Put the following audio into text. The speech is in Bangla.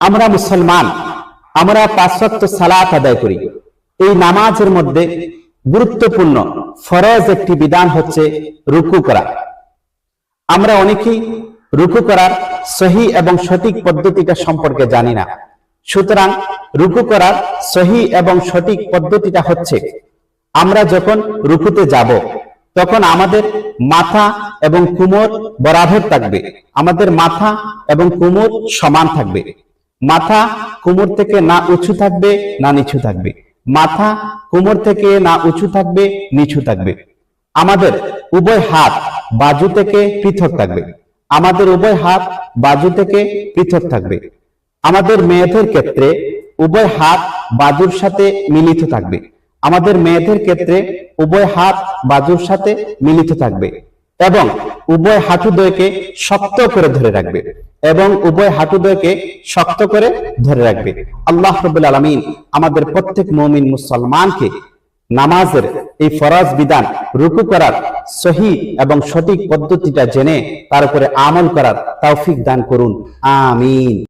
আমরা মুসলমান, আমরা পাঁচওয়াক্ত সালাত আদায় করি। এই নামাজের মধ্যে গুরুত্বপূর্ণ ফরজ একটি বিধান হচ্ছে রুকু করা। আমরা অনেকেই রুকু করার সহি এবং সঠিক পদ্ধতিটা সম্পর্কে জানি না। সুতরাং রুকু করার সহি এবং সঠিক পদ্ধতিটা হচ্ছে, আমরা যখন রুকুতে যাব, তখন আমাদের মাথা এবং কুমোর বরাবর থাকবে, আমাদের মাথা এবং কুমোর সমান থাকবে। মাথা কোমর থেকে না উঁচু থাকবে, না নিচু থাকবে। মাথা কোমর থেকে না উঁচু থাকবে, নিচু থাকবে। আমাদের উভয় হাত বাজু থেকে পৃথক থাকবে। আমাদের উভয় হাত বাজু থেকে পৃথক থাকবে। আমাদের মেয়েদের ক্ষেত্রে উভয় হাত বাজুর সাথে মিলিত থাকবে। আমাদের মেয়েদের ক্ষেত্রে উভয় হাত বাজুর সাথে মিলিত থাকবে। এবং উভয় হাঁটুদ্বয়কে শক্ত করে ধরে রাখবে এবং উভয় হাঁটুদ্বয়কে শক্ত করে ধরে রাখবে। আল্লাহ রবুল আলমিন আমাদের প্রত্যেক মমিন মুসলমানকে নামাজের এই ফরাজ বিধান রুকু করার সহি এবং সঠিক পদ্ধতিটা জেনে তার উপরে আমল করার তৌফিক দান করুন। আমিন।